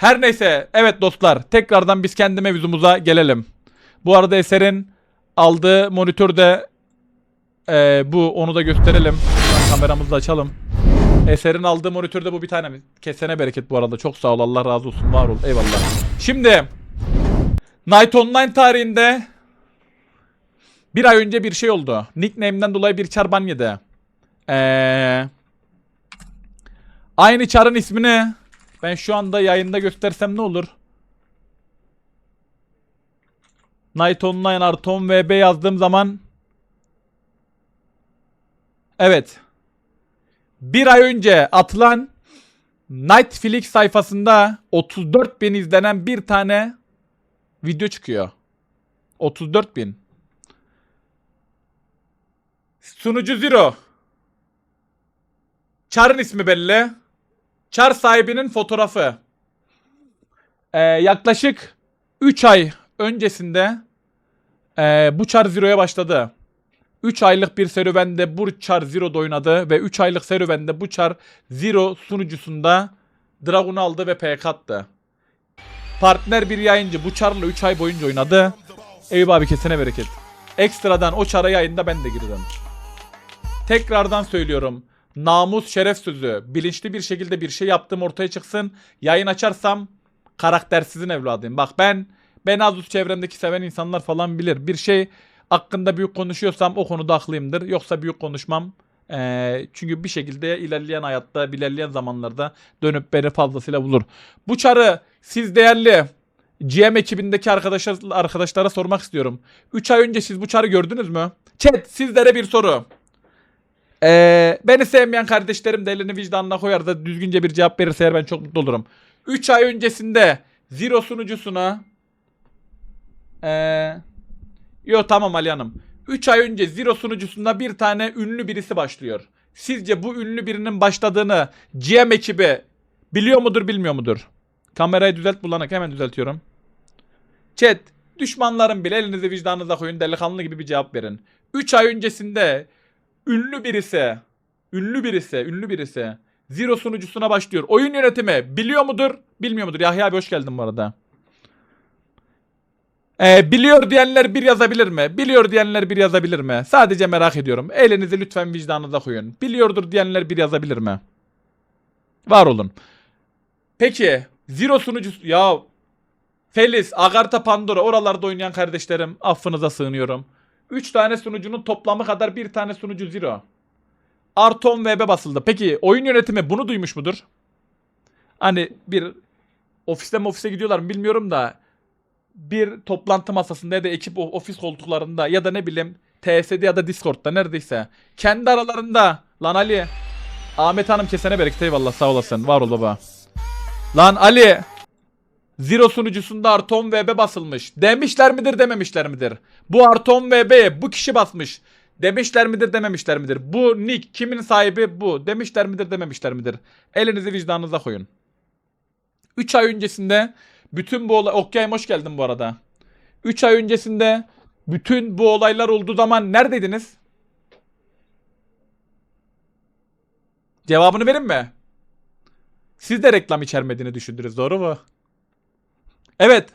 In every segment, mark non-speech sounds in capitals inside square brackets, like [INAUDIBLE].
Her neyse evet dostlar tekrardan biz kendi mevzumuza gelelim. Bu arada Eser'in aldığı monitör de eee, bu onu da gösterelim. Kameramızı da açalım. Eser'in aldığı monitörde bu bir tane? Kesene bereket bu arada. Çok sağ ol. Allah razı olsun. Var ol. Eyvallah. Şimdi Night Online tarihinde bir ay önce bir şey oldu. Nickname'den dolayı bir çar yedi. Ee, aynı çarın ismini ben şu anda yayında göstersem ne olur? Night Online artı 10 VB yazdığım zaman Evet. Bir ay önce atılan Netflix sayfasında 34 bin izlenen bir tane video çıkıyor. 34 bin. Sunucu Zero. Çar'ın ismi belli. Çar sahibinin fotoğrafı. Ee, yaklaşık 3 ay öncesinde ee, bu Char Zero'ya başladı. 3 aylık bir serüvende bu Char Zero'da oynadı ve 3 aylık serüvende bu Char Zero sunucusunda Dragon'u aldı ve PK attı. Partner bir yayıncı bu Char'la 3 ay boyunca oynadı. Eyüp abi kesene bereket. Ekstradan o Char'a yayında ben de girdim. Tekrardan söylüyorum. Namus şeref sözü. Bilinçli bir şekilde bir şey yaptığım ortaya çıksın. Yayın açarsam karaktersizin evladıyım. Bak ben ben Azus çevremdeki seven insanlar falan bilir. Bir şey hakkında büyük konuşuyorsam o konuda haklıyımdır. Yoksa büyük konuşmam. Ee, çünkü bir şekilde ilerleyen hayatta, ilerleyen zamanlarda dönüp beni fazlasıyla bulur. Bu çarı siz değerli GM ekibindeki arkadaşlar, arkadaşlara sormak istiyorum. 3 ay önce siz bu çarı gördünüz mü? Chat sizlere bir soru. Ee, beni sevmeyen kardeşlerim de elini vicdanına koyar da düzgünce bir cevap verirse eğer ben çok mutlu olurum. 3 ay öncesinde Zero sunucusuna ee, Yo tamam Ali Hanım. 3 ay önce Zero sunucusunda bir tane ünlü birisi başlıyor. Sizce bu ünlü birinin başladığını GM ekibi biliyor mudur bilmiyor mudur? Kamerayı düzelt bulanık hemen düzeltiyorum. Chat düşmanlarım bile elinizi vicdanınıza koyun delikanlı gibi bir cevap verin. 3 ay öncesinde ünlü birisi, ünlü birisi, ünlü birisi Zero sunucusuna başlıyor. Oyun yönetimi biliyor mudur, bilmiyor mudur? Yahya abi hoş geldin bu arada. Ee, biliyor diyenler bir yazabilir mi? Biliyor diyenler bir yazabilir mi? Sadece merak ediyorum. Elinizi lütfen vicdanınıza koyun. Biliyordur diyenler bir yazabilir mi? Var olun. Peki Zero sunucusu ya Felis, Agartha, Pandora oralarda oynayan kardeşlerim affınıza sığınıyorum. 3 tane sunucunun toplamı kadar bir tane sunucu Zero. Arton VB basıldı. Peki oyun yönetimi bunu duymuş mudur? Hani bir ofiste mi ofise gidiyorlar mı bilmiyorum da bir toplantı masasında ya da ekip ofis koltuklarında ya da ne bileyim TSD ya da Discord'da neredeyse kendi aralarında lan Ali Ahmet Hanım kesene bereket eyvallah sağ olasın var ol baba. Lan Ali Zero sunucusunda Arton VB basılmış. Demişler midir dememişler midir? Bu Arton VB bu kişi basmış. Demişler midir dememişler midir? Bu nick kimin sahibi bu? Demişler midir dememişler midir? Elinizi vicdanınıza koyun. 3 ay öncesinde bütün bu olay... Okyayım hoş geldin bu arada. 3 ay öncesinde bütün bu olaylar olduğu zaman neredeydiniz? Cevabını verin mi? Siz de reklam içermediğini düşündünüz doğru mu? Evet.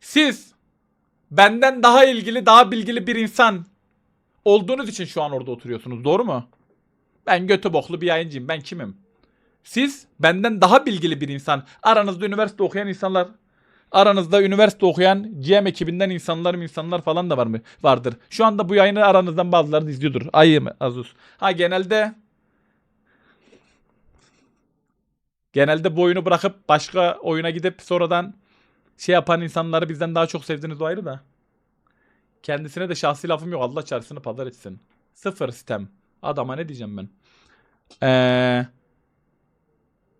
Siz benden daha ilgili, daha bilgili bir insan olduğunuz için şu an orada oturuyorsunuz. Doğru mu? Ben götü boklu bir yayıncıyım. Ben kimim? Siz benden daha bilgili bir insan. Aranızda üniversite okuyan insanlar. Aranızda üniversite okuyan GM ekibinden insanlar insanlar falan da var mı? Vardır. Şu anda bu yayını aranızdan bazıları izliyordur. Ayı mı Azus? Ha genelde genelde bu oyunu bırakıp başka oyuna gidip sonradan şey yapan insanları bizden daha çok sevdiğiniz o ayrı da. Kendisine de şahsi lafım yok. Allah çarşısını pazar etsin. Sıfır sistem. Adama ne diyeceğim ben? Eee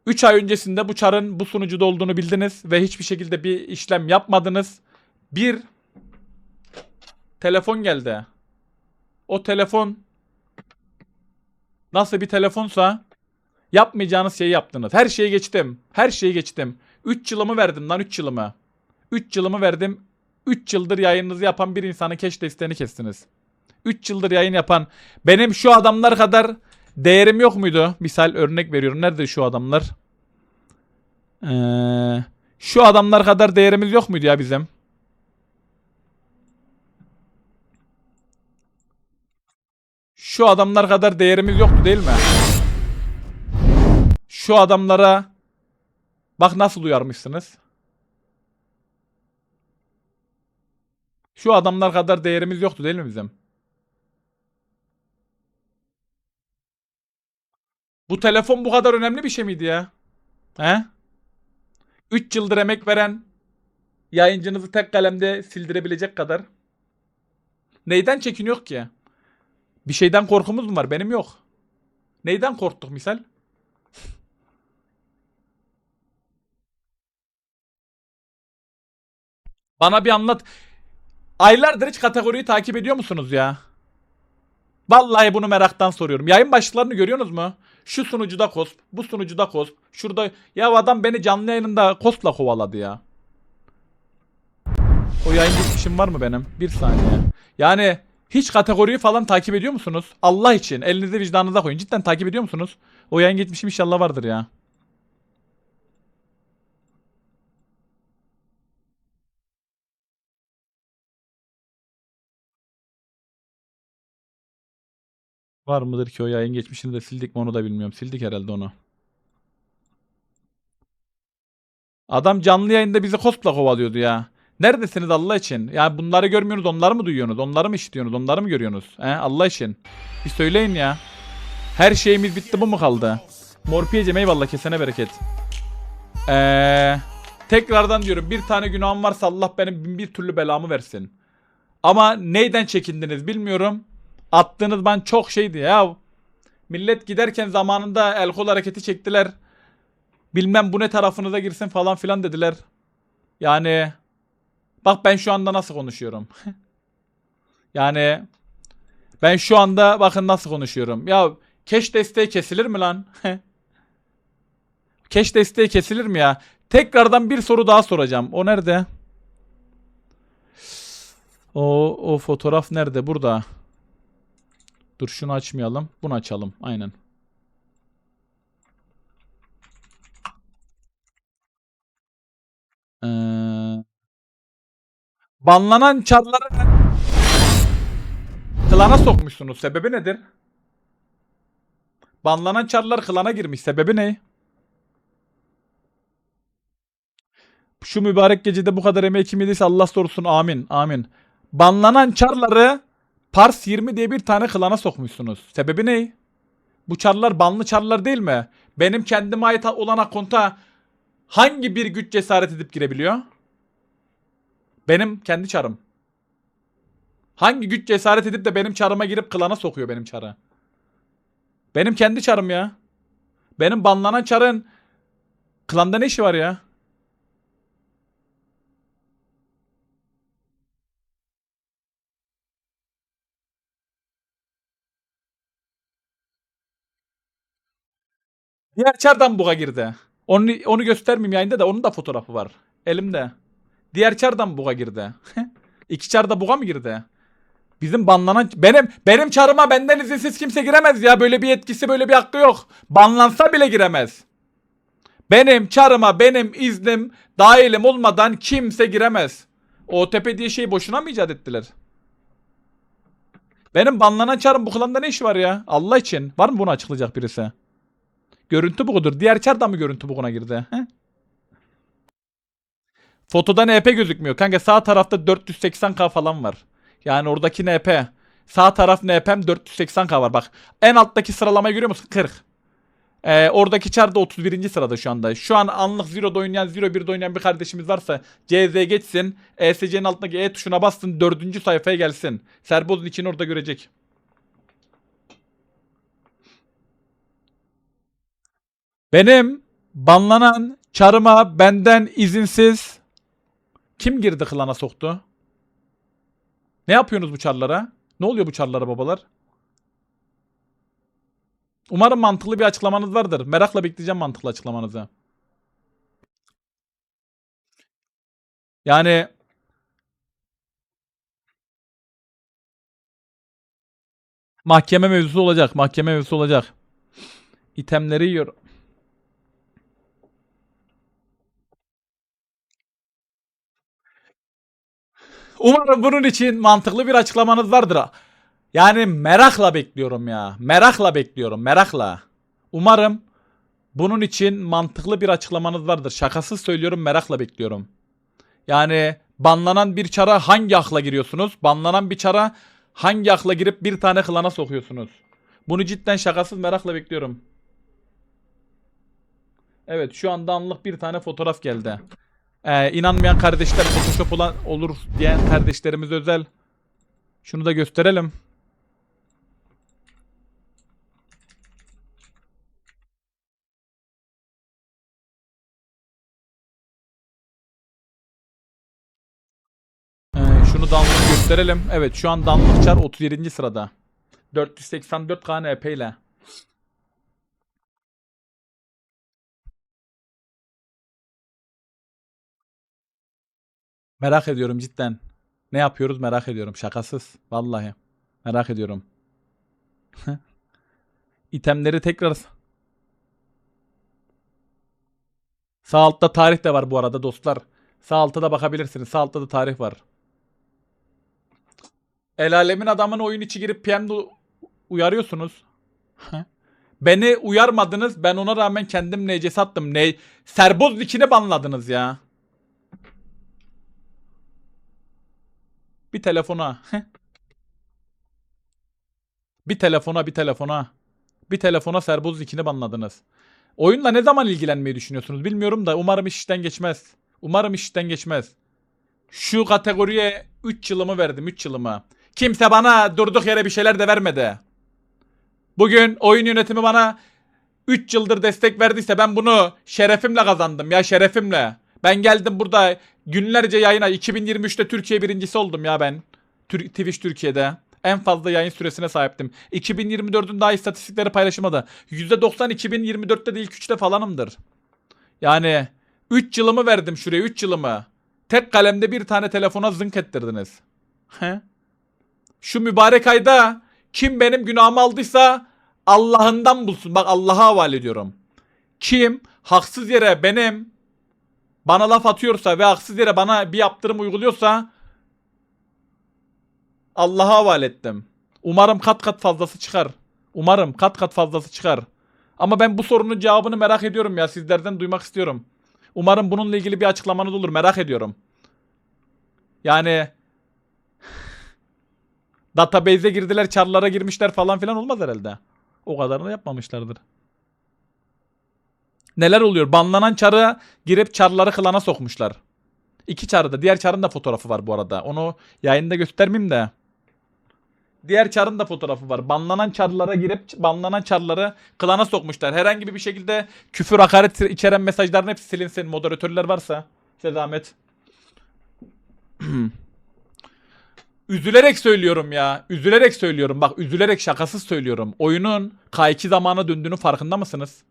3 ay öncesinde bu çarın bu sunucuda olduğunu bildiniz ve hiçbir şekilde bir işlem yapmadınız. Bir telefon geldi. O telefon nasıl bir telefonsa yapmayacağınız şeyi yaptınız. Her şeyi geçtim. Her şeyi geçtim. 3 yılımı verdim lan 3 yılımı. 3 yılımı verdim. 3 yıldır yayınınızı yapan bir insanın keş desteğini kestiniz. 3 yıldır yayın yapan benim şu adamlar kadar değerim yok muydu? Misal örnek veriyorum. Nerede şu adamlar? Ee, şu adamlar kadar değerimiz yok muydu ya bizim? Şu adamlar kadar değerimiz yoktu değil mi? Şu adamlara bak nasıl uyarmışsınız. Şu adamlar kadar değerimiz yoktu değil mi bizim? Bu telefon bu kadar önemli bir şey miydi ya? He? 3 yıldır emek veren yayıncınızı tek kalemde sildirebilecek kadar. Neyden çekiniyor ki? Bir şeyden korkumuz mu var? Benim yok. Neyden korktuk misal? Bana bir anlat. Aylardır hiç kategoriyi takip ediyor musunuz ya? Vallahi bunu meraktan soruyorum. Yayın başlıklarını görüyorsunuz mu? Şu sunucuda kosp, bu sunucuda kosp. Şurada ya adam beni canlı yayınında kospla kovaladı ya. O yayın geçmişim var mı benim? Bir saniye. Yani hiç kategoriyi falan takip ediyor musunuz? Allah için elinizi vicdanınıza koyun. Cidden takip ediyor musunuz? O yayın geçmişim inşallah vardır ya. Var mıdır ki o yayın geçmişini de sildik mi onu da bilmiyorum. Sildik herhalde onu. Adam canlı yayında bizi cospla kovalıyordu ya. Neredesiniz Allah için? Ya bunları görmüyorsunuz, onları mı duyuyorsunuz? Onları mı işitiyorsunuz? Onları mı görüyorsunuz? He, Allah için. Bir söyleyin ya. Her şeyimiz bitti bu mu kaldı? Morpiyeciğim eyvallah kesene bereket. Eee tekrardan diyorum bir tane günahım varsa Allah benim bin bir türlü belamı versin. Ama neyden çekindiniz bilmiyorum. Attığınız ban çok şeydi ya. Millet giderken zamanında el kol hareketi çektiler. Bilmem bu ne tarafınıza girsin falan filan dediler. Yani bak ben şu anda nasıl konuşuyorum. [LAUGHS] yani ben şu anda bakın nasıl konuşuyorum. Ya keş desteği kesilir mi lan? [LAUGHS] keş desteği kesilir mi ya? Tekrardan bir soru daha soracağım. O nerede? O o fotoğraf nerede? Burada. Dur şunu açmayalım. Bunu açalım. Aynen. Ee, banlanan çarları klana sokmuşsunuz. Sebebi nedir? Banlanan çarlar klana girmiş. Sebebi ne? Şu mübarek gecede bu kadar emeği kim yediyse Allah sorusun. Amin. Amin. Banlanan çarları Pars 20 diye bir tane klana sokmuşsunuz. Sebebi ne? Bu çarlar banlı çarlar değil mi? Benim kendime ait olan akonta hangi bir güç cesaret edip girebiliyor? Benim kendi çarım. Hangi güç cesaret edip de benim çarıma girip klana sokuyor benim çarı? Benim kendi çarım ya. Benim banlanan çarın klanda ne işi var ya? Diğer çardan buga girdi. Onu, onu göstermeyeyim yayında da onun da fotoğrafı var. Elimde. Diğer çardan buga girdi. [LAUGHS] İki çarda buga mı girdi? Bizim banlanan benim benim çarıma benden izinsiz kimse giremez ya. Böyle bir yetkisi böyle bir hakkı yok. Banlansa bile giremez. Benim çarıma benim iznim dahilim olmadan kimse giremez. OTP diye şeyi boşuna mı icat ettiler? Benim banlanan çarım bu klanda ne işi var ya? Allah için. Var mı bunu açıklayacak birisi? Görüntü bugudur. Diğer çar da mı görüntü buguna girdi? He? Fotoda NP gözükmüyor. Kanka sağ tarafta 480k falan var. Yani oradaki NP. Sağ taraf NP'm 480k var bak. En alttaki sıralamayı görüyor musun? 40. Ee, oradaki çar da 31. sırada şu anda. Şu an anlık Zero'da oynayan, Zero 1'de oynayan bir kardeşimiz varsa CZ geçsin. ESC'nin altındaki E tuşuna bassın. 4. sayfaya gelsin. Serboz'un içini orada görecek. Benim banlanan çarıma benden izinsiz kim girdi klana soktu? Ne yapıyorsunuz bu çarlara? Ne oluyor bu çarlara babalar? Umarım mantıklı bir açıklamanız vardır. Merakla bekleyeceğim mantıklı açıklamanızı. Yani mahkeme mevzusu olacak. Mahkeme mevzusu olacak. İtemleri yiyor. Umarım bunun için mantıklı bir açıklamanız vardır. Yani merakla bekliyorum ya. Merakla bekliyorum. Merakla. Umarım bunun için mantıklı bir açıklamanız vardır. Şakasız söylüyorum merakla bekliyorum. Yani banlanan bir çara hangi akla giriyorsunuz? Banlanan bir çara hangi akla girip bir tane klana sokuyorsunuz? Bunu cidden şakasız merakla bekliyorum. Evet şu anda anlık bir tane fotoğraf geldi. Ee, inanmayan kardeşler Photoshop olan olur diyen kardeşlerimiz özel. Şunu da gösterelim. Ee, şunu anlık gösterelim. Evet şu an Danlık Çar 37. sırada. 484 KNP ile. Merak ediyorum cidden. Ne yapıyoruz merak ediyorum. Şakasız. Vallahi. Merak ediyorum. [LAUGHS] İtemleri tekrar... Sağ altta tarih de var bu arada dostlar. Sağ altta da bakabilirsiniz. Sağ altta da tarih var. El alemin adamın oyun içi girip PM'de uyarıyorsunuz. [LAUGHS] Beni uyarmadınız. Ben ona rağmen kendim NCS attım. Ne? Serboz dikini banladınız ya. [LAUGHS] Bir telefona. bir telefona bir telefona. Bir telefona Serboz ikini banladınız. Oyunla ne zaman ilgilenmeyi düşünüyorsunuz bilmiyorum da umarım iş işten geçmez. Umarım iş işten geçmez. Şu kategoriye 3 yılımı verdim 3 yılımı. Kimse bana durduk yere bir şeyler de vermedi. Bugün oyun yönetimi bana 3 yıldır destek verdiyse ben bunu şerefimle kazandım ya şerefimle. Ben geldim burada günlerce yayına 2023'te Türkiye birincisi oldum ya ben. Tür- Twitch Türkiye'de. En fazla yayın süresine sahiptim. 2024'ün daha istatistikleri paylaşılmadı. %90 2024'te de ilk 3'te falanımdır. Yani 3 yılımı verdim şuraya 3 yılımı. Tek kalemde bir tane telefona zınk ettirdiniz. He? Şu mübarek ayda kim benim günahımı aldıysa Allah'ından bulsun. Bak Allah'a havale ediyorum. Kim haksız yere benim bana laf atıyorsa ve haksız yere bana bir yaptırım uyguluyorsa Allah'a havale ettim. Umarım kat kat fazlası çıkar. Umarım kat kat fazlası çıkar. Ama ben bu sorunun cevabını merak ediyorum ya sizlerden duymak istiyorum. Umarım bununla ilgili bir açıklamanız olur merak ediyorum. Yani database'e girdiler, çarlara girmişler falan filan olmaz herhalde. O kadarını yapmamışlardır. Neler oluyor? Banlanan çarı girip çarları klana sokmuşlar. İki çarı da. Diğer çarın da fotoğrafı var bu arada. Onu yayında göstermeyeyim de. Diğer çarın da fotoğrafı var. Banlanan çarlara girip banlanan çarları klana sokmuşlar. Herhangi bir şekilde küfür, hakaret içeren mesajların hepsi silinsin. Moderatörler varsa. Size. [CLEARS THROAT] Üzülerek söylüyorum ya. Üzülerek söylüyorum. Bak üzülerek şakasız söylüyorum. Oyunun K2 zamana döndüğünü farkında mısınız?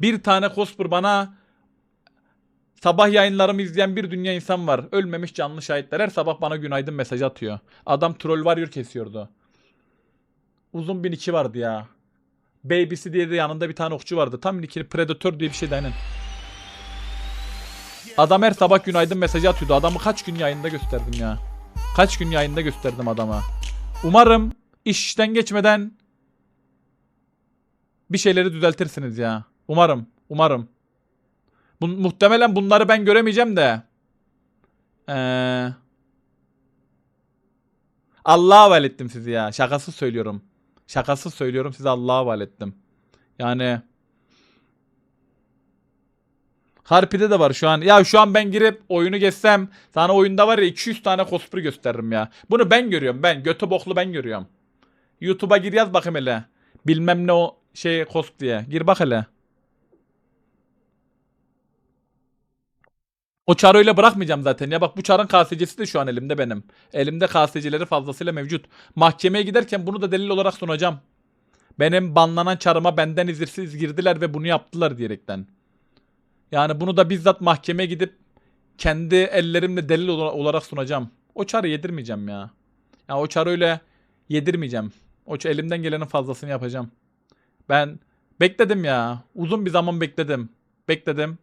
Bir tane Cosper bana sabah yayınlarımı izleyen bir dünya insan var. Ölmemiş canlı şahitler. Her sabah bana günaydın mesajı atıyor. Adam troll warrior kesiyordu. Uzun bir niki vardı ya. Baby'si diye de yanında bir tane okçu vardı. Tam nikini Predator diye bir şeydi aynen. Adam her sabah günaydın mesajı atıyordu. Adamı kaç gün yayında gösterdim ya. Kaç gün yayında gösterdim adama. Umarım iş işten geçmeden bir şeyleri düzeltirsiniz ya. Umarım. Umarım. Bu, muhtemelen bunları ben göremeyeceğim de. Ee, Allah'a havale ettim sizi ya. Şakasız söylüyorum. Şakasız söylüyorum size Allah'a havale ettim. Yani Harpi'de de var şu an. Ya şu an ben girip oyunu geçsem sana oyunda var ya 200 tane cosplay gösteririm ya. Bunu ben görüyorum ben. Götü boklu ben görüyorum. YouTube'a gir yaz bakayım hele. Bilmem ne o şey cosp diye. Gir bak hele. O çarı öyle bırakmayacağım zaten. Ya bak bu çarın KSC'si de şu an elimde benim. Elimde KSC'leri fazlasıyla mevcut. Mahkemeye giderken bunu da delil olarak sunacağım. Benim banlanan çarıma benden izinsiz girdiler ve bunu yaptılar diyerekten. Yani bunu da bizzat mahkemeye gidip kendi ellerimle delil ola- olarak sunacağım. O çarı yedirmeyeceğim ya. Ya o çarı öyle yedirmeyeceğim. O elimden gelenin fazlasını yapacağım. Ben bekledim ya. Uzun bir zaman bekledim. Bekledim.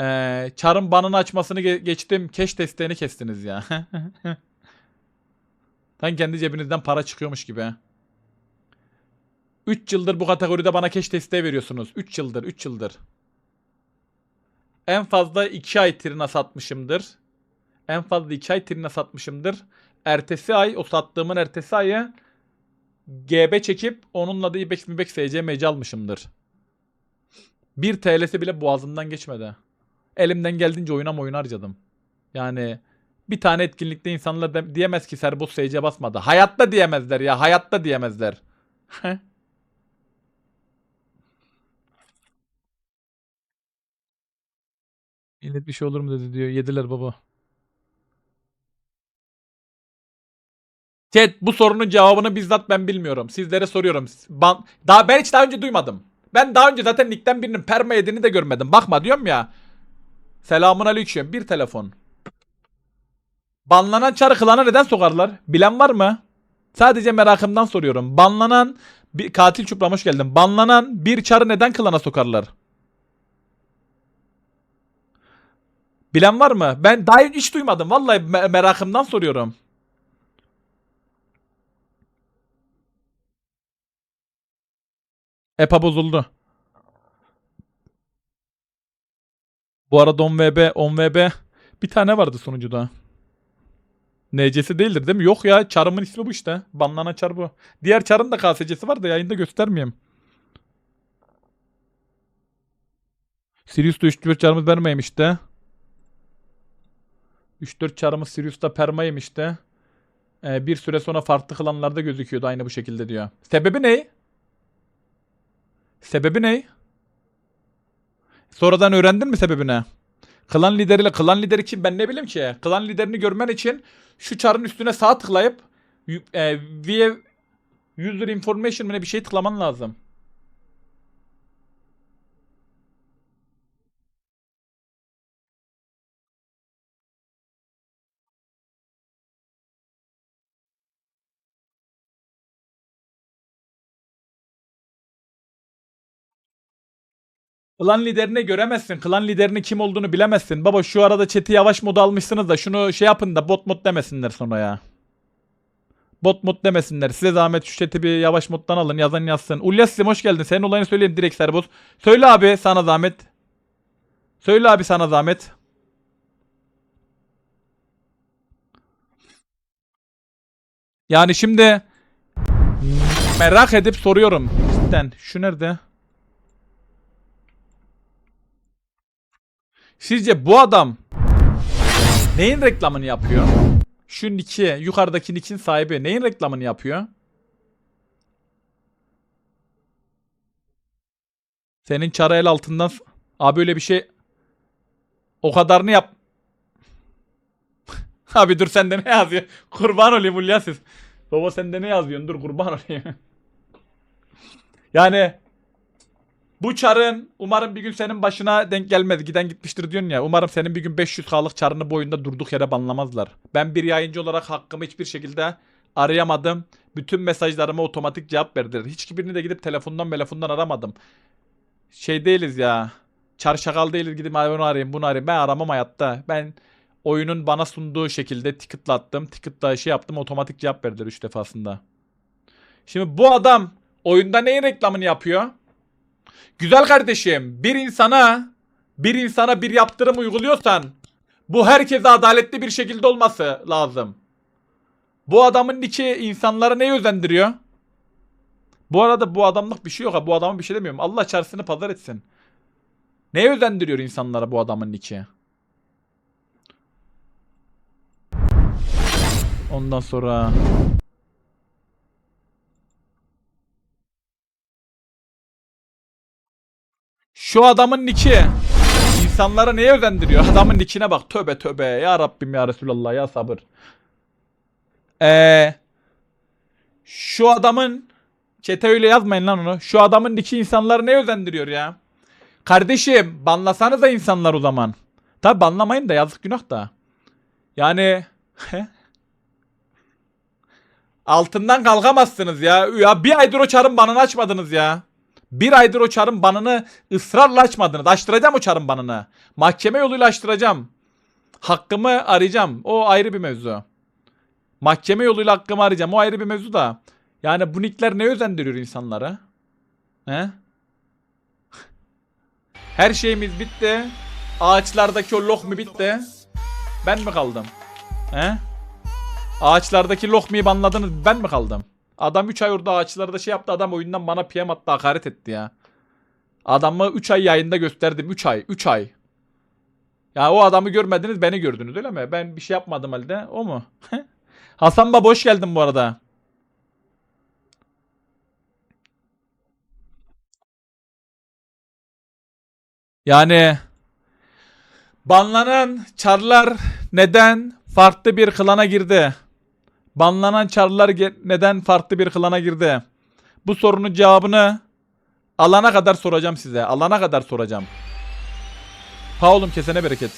Ee, çarın banını açmasını ge- geçtim. Keş desteğini kestiniz ya. [LAUGHS] Sen kendi cebinizden para çıkıyormuş gibi. 3 yıldır bu kategoride bana keş desteği veriyorsunuz. 3 yıldır, 3 yıldır. En fazla 2 ay trina satmışımdır. En fazla 2 ay trina satmışımdır. Ertesi ay, o sattığımın ertesi ayı GB çekip onunla da İbex Mibex SC almışımdır. 1 TL'si bile boğazımdan geçmedi. Elimden geldiğince oyuna oyun harcadım. Yani bir tane etkinlikte insanlar de- diyemez ki Serbos SC basmadı. Hayatta diyemezler ya. Hayatta diyemezler. Millet bir şey olur mu dedi diyor. Yediler baba. Chat bu sorunun cevabını bizzat ben bilmiyorum. Sizlere soruyorum. Daha ben hiç daha önce duymadım. Ben daha önce zaten Nick'ten birinin perma yediğini de görmedim. Bakma diyorum ya. Selamun aleyküm. Bir telefon. Banlanan çarı klana neden sokarlar? Bilen var mı? Sadece merakımdan soruyorum. Banlanan bir katil çupram hoş geldin. Banlanan bir çarı neden klana sokarlar? Bilen var mı? Ben daha hiç duymadım. Vallahi me- merakımdan soruyorum. EPA bozuldu. Bu arada 10VB, 10VB bir tane vardı sonucuda. NC'si değildir değil mi? Yok ya çarımın ismi bu işte. Banlanan çar bu. Diğer çarın da KSC'si var da yayında göstermeyeyim. Sirius'ta 3-4 çarımız vermeymiş de. 3-4 çarımız Sirius'ta permaymış de. Ee, bir süre sonra farklı klanlarda gözüküyordu aynı bu şekilde diyor. Sebebi ne? Sebebi ne? Sonradan öğrendin mi sebebini? Klan lideriyle klan lideri kim ben ne bileyim ki. Klan liderini görmen için şu çarın üstüne sağ tıklayıp e, view user information ne bir şey tıklaman lazım. Klan liderini göremezsin. Klan liderini kim olduğunu bilemezsin. Baba şu arada chat'i yavaş moda almışsınız da şunu şey yapın da bot mod demesinler sonra ya. Bot mod demesinler. Size zahmet şu chat'i bir yavaş moddan alın. Yazan yazsın. Ulyassim hoş geldin. Senin olayını söyleyeyim direkt Serboz. Söyle abi sana zahmet. Söyle abi sana zahmet. Yani şimdi merak edip soruyorum. Cidden şu nerede? Sizce bu adam neyin reklamını yapıyor? Şu Nick'i, yukarıdaki Nick'in sahibi neyin reklamını yapıyor? Senin çara el altından abi öyle bir şey o kadarını yap. [LAUGHS] abi dur sende ne yazıyor? Kurban olayım Ulyasız. Baba sende ne yazıyorsun? Dur kurban olayım. [LAUGHS] yani bu çarın umarım bir gün senin başına denk gelmez. Giden gitmiştir diyorsun ya. Umarım senin bir gün 500K'lık çarını boyunda durduk yere banlamazlar. Ben bir yayıncı olarak hakkımı hiçbir şekilde arayamadım. Bütün mesajlarıma otomatik cevap verdiler. Hiçbirini de gidip telefondan telefondan aramadım. Şey değiliz ya. Çar şakal değiliz gidip "Ay onu arayayım bunu arayayım. Ben aramam hayatta. Ben oyunun bana sunduğu şekilde ticket'la attım. Ticket'la şey yaptım otomatik cevap verdiler 3 defasında. Şimdi bu adam oyunda neyin reklamını yapıyor? Güzel kardeşim, bir insana bir insana bir yaptırım uyguluyorsan bu herkese adaletli bir şekilde olması lazım. Bu adamın içi insanları neye özendiriyor? Bu arada bu adamlık bir şey yok ha. Bu adama bir şey demiyorum. Allah çarşısını pazar etsin. Neye özendiriyor insanlara bu adamın içi? Ondan sonra Şu adamın niki insanlara neye özendiriyor? [LAUGHS] Adamın nikine bak. Tövbe tövbe. Ya Rabbim ya Resulallah ya sabır. Ee, şu adamın çete öyle yazmayın lan onu. Şu adamın niki insanları neye özendiriyor ya? Kardeşim banlasanız da insanlar o zaman. Tabi banlamayın da yazık günah da. Yani [LAUGHS] altından kalkamazsınız ya. Ya bir aydır o çarın banını açmadınız ya. Bir aydır o çarın banını ısrarla açmadınız. Açtıracağım o çarın banını. Mahkeme yoluyla açtıracağım. Hakkımı arayacağım. O ayrı bir mevzu. Mahkeme yoluyla hakkımı arayacağım. O ayrı bir mevzu da. Yani bu nickler ne özendiriyor insanları? He? [LAUGHS] Her şeyimiz bitti. Ağaçlardaki o loh mu bitti? Ben mi kaldım? He? Ağaçlardaki Lohmi'yi banladınız ben mi kaldım? Adam 3 ay orada ağaçlarda şey yaptı adam oyundan bana PM attı hakaret etti ya. Adamı 3 ay yayında gösterdim 3 ay 3 ay. Ya o adamı görmediniz beni gördünüz öyle mi? Ben bir şey yapmadım halde o mu? [LAUGHS] Hasan Baba hoş geldin bu arada. Yani banlanan çarlar neden farklı bir klana girdi? Banlanan çarlar neden farklı bir klana girdi? Bu sorunun cevabını alana kadar soracağım size. Alana kadar soracağım. Paulum kesene bereket.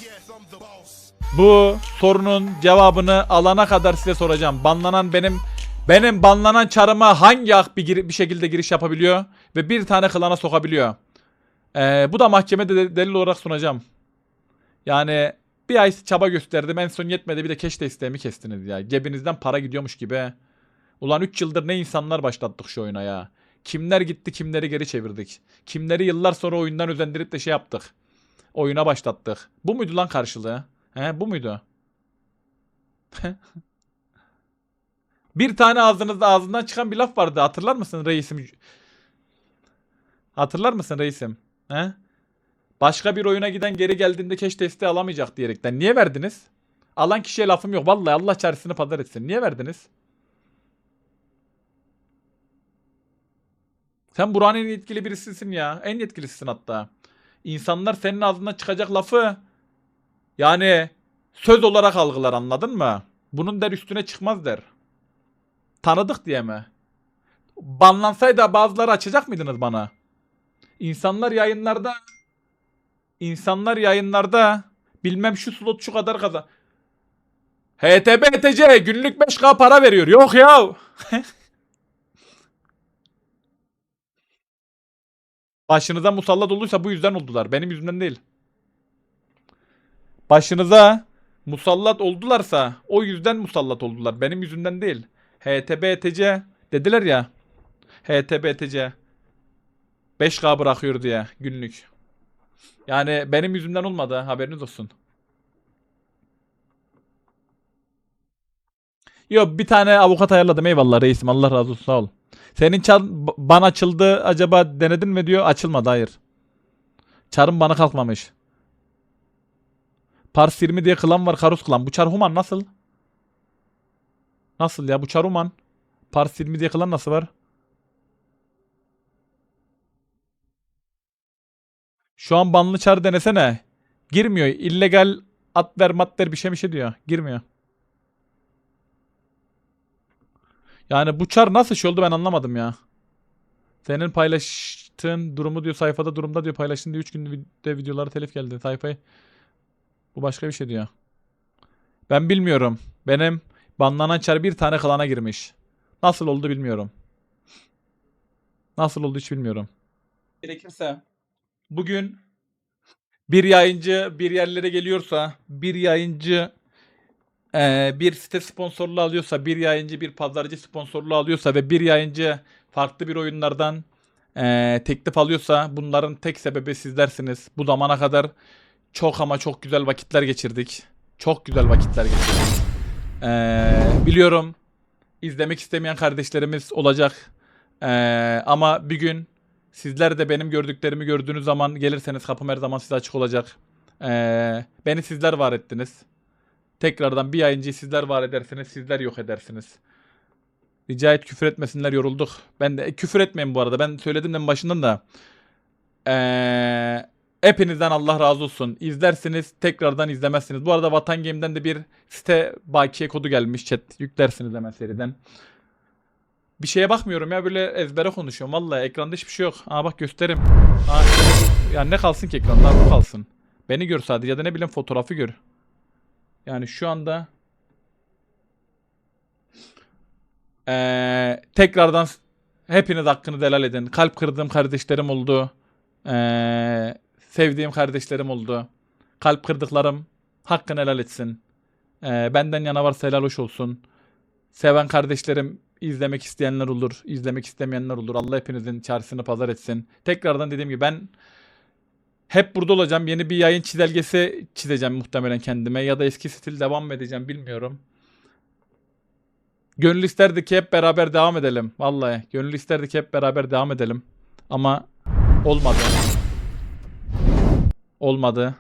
Bu sorunun cevabını alana kadar size soracağım. Banlanan benim benim banlanan çarıma hangi ak bir, bir şekilde giriş yapabiliyor ve bir tane klana sokabiliyor. Ee, bu da mahkemede de- delil olarak sunacağım. Yani bir ay çaba gösterdim en son yetmedi bir de keş desteğimi kestiniz ya. Cebinizden para gidiyormuş gibi. Ulan 3 yıldır ne insanlar başlattık şu oyuna ya. Kimler gitti kimleri geri çevirdik. Kimleri yıllar sonra oyundan özendirip de şey yaptık. Oyuna başlattık. Bu muydu lan karşılığı? He bu muydu? [LAUGHS] bir tane ağzınızda ağzından çıkan bir laf vardı. Hatırlar mısın reisim? Hatırlar mısın reisim? He? Başka bir oyuna giden geri geldiğinde keş testi alamayacak diyerekten. Niye verdiniz? Alan kişiye lafım yok. Vallahi Allah çaresini pazar etsin. Niye verdiniz? Sen buranın en yetkili birisisin ya. En yetkilisisin hatta. İnsanlar senin ağzından çıkacak lafı yani söz olarak algılar anladın mı? Bunun der üstüne çıkmaz der. Tanıdık diye mi? Banlansaydı bazıları açacak mıydınız bana? İnsanlar yayınlarda İnsanlar yayınlarda bilmem şu slot şu kadar kazan. HTB ETC günlük 5k para veriyor. Yok ya. [LAUGHS] Başınıza musallat olduysa bu yüzden oldular. Benim yüzümden değil. Başınıza musallat oldularsa o yüzden musallat oldular. Benim yüzümden değil. HTB ETC dediler ya. HTB ETC 5k bırakıyor diye günlük. Yani benim yüzümden olmadı haberiniz olsun. Yok bir tane avukat ayarladım eyvallah reisim Allah razı olsun sağ ol. Senin çar ban açıldı acaba denedin mi diyor açılmadı hayır. Çarım bana kalkmamış. Pars 20 diye klan var Karus klan. Bu çar human nasıl? Nasıl ya bu çar human? Pars 20 diye klan nasıl var? Şu an banlı çar denesene. Girmiyor. İllegal at ver mat ver bir şey bir şey diyor. Girmiyor. Yani bu çar nasıl şey oldu ben anlamadım ya. Senin paylaştığın durumu diyor sayfada durumda diyor paylaştın diyor 3 günde videoları telif geldi sayfayı. Bu başka bir şey diyor. Ben bilmiyorum. Benim banlanan çar bir tane klana girmiş. Nasıl oldu bilmiyorum. Nasıl oldu hiç bilmiyorum. Gerekirse bugün bir yayıncı bir yerlere geliyorsa, bir yayıncı eee, bir site sponsorluğu alıyorsa, bir yayıncı bir pazarcı sponsorluğu alıyorsa ve bir yayıncı farklı bir oyunlardan eee, teklif alıyorsa bunların tek sebebi sizlersiniz. Bu zamana kadar çok ama çok güzel vakitler geçirdik. Çok güzel vakitler geçirdik. Eee, biliyorum izlemek istemeyen kardeşlerimiz olacak. Eee, ama bir gün Sizler de benim gördüklerimi gördüğünüz zaman gelirseniz kapım her zaman size açık olacak. Ee, beni sizler var ettiniz. Tekrardan bir yayıncıyı sizler var edersiniz, sizler yok edersiniz. Rica et küfür etmesinler yorulduk. Ben de e, küfür etmeyin bu arada. Ben söyledim de başından da. Ee, hepinizden Allah razı olsun. İzlersiniz, tekrardan izlemezsiniz. Bu arada Vatan Game'den de bir site bakiye kodu gelmiş. Chat yüklersiniz hemen seriden. Bir şeye bakmıyorum ya böyle ezbere konuşuyorum. Vallahi ekranda hiçbir şey yok. Aa bak gösterim. Aa, yani ne kalsın ki ekranda bu kalsın. Beni gör sadece ya da ne bileyim fotoğrafı gör. Yani şu anda Ee, tekrardan Hepiniz hakkını helal edin. Kalp kırdığım kardeşlerim oldu. Ee, sevdiğim kardeşlerim oldu. Kalp kırdıklarım hakkını helal etsin. Ee, benden yana varsa helal hoş olsun. Seven kardeşlerim izlemek isteyenler olur. izlemek istemeyenler olur. Allah hepinizin çaresini pazar etsin. Tekrardan dediğim gibi ben hep burada olacağım. Yeni bir yayın çizelgesi çizeceğim muhtemelen kendime. Ya da eski stil devam edeceğim bilmiyorum. Gönül isterdi ki hep beraber devam edelim. Vallahi gönül isterdi ki hep beraber devam edelim. Ama olmadı. Olmadı.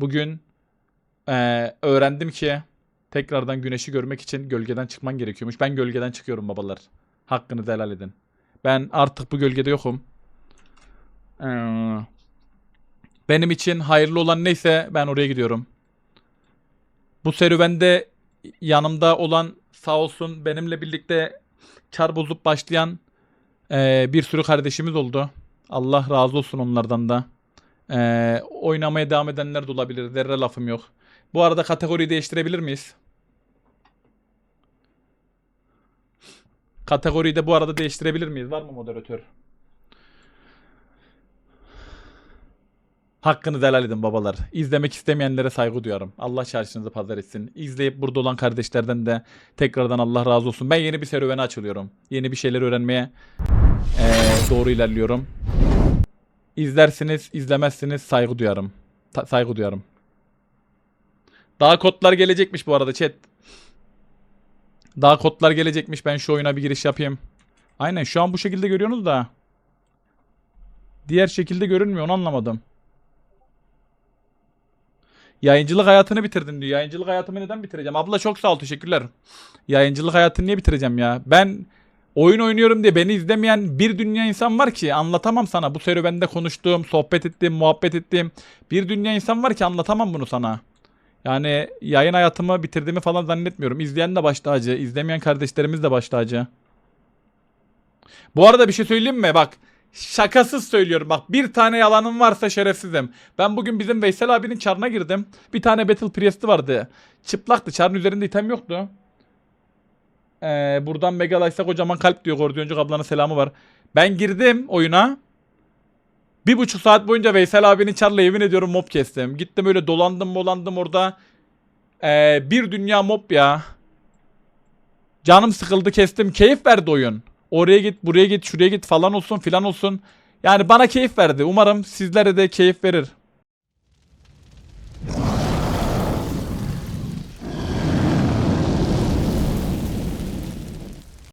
Bugün eee, öğrendim ki tekrardan güneşi görmek için gölgeden çıkman gerekiyormuş. Ben gölgeden çıkıyorum babalar. Hakkını helal edin. Ben artık bu gölgede yokum. Eee, benim için hayırlı olan neyse ben oraya gidiyorum. Bu serüvende yanımda olan sağ olsun benimle birlikte çar bozup başlayan eee, bir sürü kardeşimiz oldu. Allah razı olsun onlardan da. Eee, oynamaya devam edenler de olabilir. Zerre lafım yok. Bu arada kategoriyi değiştirebilir miyiz? Kategoriyi de bu arada değiştirebilir miyiz? Var mı moderatör? Hakkını helal edin babalar. İzlemek istemeyenlere saygı duyarım. Allah çarşınızı pazar etsin. İzleyip burada olan kardeşlerden de tekrardan Allah razı olsun. Ben yeni bir serüvene açılıyorum. Yeni bir şeyler öğrenmeye eee, doğru ilerliyorum. İzlersiniz, izlemezsiniz saygı duyarım. Ta- saygı duyarım. Daha kodlar gelecekmiş bu arada chat. Daha kodlar gelecekmiş. Ben şu oyuna bir giriş yapayım. Aynen şu an bu şekilde görüyorsunuz da. Diğer şekilde görünmüyor onu anlamadım. Yayıncılık hayatını bitirdin diyor. Yayıncılık hayatımı neden bitireceğim? Abla çok sağ ol teşekkürler. Yayıncılık hayatını niye bitireceğim ya? Ben oyun oynuyorum diye beni izlemeyen bir dünya insan var ki anlatamam sana. Bu serüvende konuştuğum, sohbet ettiğim, muhabbet ettiğim bir dünya insan var ki anlatamam bunu sana. Yani yayın hayatımı bitirdiğimi falan zannetmiyorum. İzleyen de baş tacı, izlemeyen kardeşlerimiz de baş tacı. Bu arada bir şey söyleyeyim mi? Bak şakasız söylüyorum. Bak bir tane yalanım varsa şerefsizim. Ben bugün bizim Veysel abinin çarına girdim. Bir tane Battle Priest'i vardı. Çıplaktı. Çarın üzerinde item yoktu. Ee, buradan Megalike'a kocaman kalp diyor. Gordiyoncu ablanın selamı var. Ben girdim oyuna. Bir buçuk saat boyunca Veysel abinin çarla yemin ediyorum mob kestim. Gittim öyle dolandım dolandım orada. Ee, bir dünya mob ya. Canım sıkıldı kestim. Keyif verdi oyun. Oraya git buraya git şuraya git falan olsun filan olsun. Yani bana keyif verdi. Umarım sizlere de keyif verir.